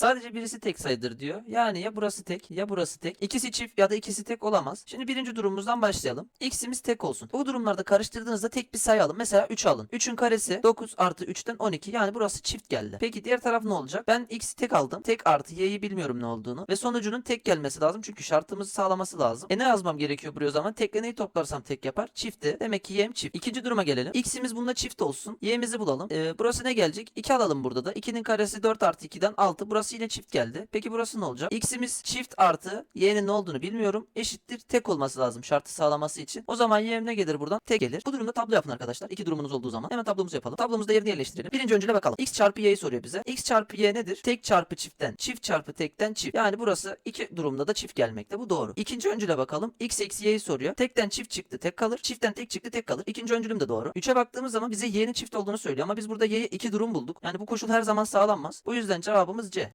Sadece birisi tek sayıdır diyor. Yani ya burası tek ya burası tek. İkisi çift ya da ikisi tek olamaz. Şimdi birinci durumumuzdan başlayalım. X'imiz tek olsun. Bu durumlarda karıştırdığınızda tek bir sayı alın. Mesela 3 alın. 3'ün karesi 9 artı 3'ten 12. Yani burası çift geldi. Peki diğer taraf ne olacak? Ben X'i tek aldım. Tek artı Y'yi bilmiyorum ne olduğunu. Ve sonucunun tek gelmesi lazım. Çünkü şartımızı sağlaması lazım. E ne yazmam gerekiyor buraya o zaman? Tekle neyi toplarsam tek yapar. Çifti. Demek ki Y'm çift. İkinci duruma gelelim. X'imiz bunda çift olsun. Y'mizi bulalım. Ee, burası ne gelecek? 2 alalım burada da. 2'nin karesi 4 artı 2'den 6. Burası yine çift geldi. Peki burası ne olacak? X'imiz çift artı Y'nin ne olduğunu bilmiyorum. Eşittir tek olması lazım şartı sağlaması için. O zaman Y'm ne gelir buradan? Tek gelir. Bu durumda tablo yapın arkadaşlar. İki durumunuz olduğu zaman. Hemen tablomuzu yapalım. Tablomuzda yerini yerleştirelim. Birinci öncüle bakalım. X çarpı Y'yi soruyor bize. X çarpı Y nedir? Tek çarpı çiftten. Çift çarpı tekten çift. Yani burası iki durumda da çift gelmekte. Bu doğru. İkinci öncüle bakalım. X eksi Y'yi soruyor. Tekten çift çıktı tek kalır. Çiftten tek çıktı tek kalır. İkinci öncülüm de doğru. 3'e baktığımız zaman bize Y'nin çift olduğunu söylüyor ama biz burada Y'ye iki durum bulduk. Yani bu koşul her zaman sağlanmaz. Bu yüzden cevabımız C.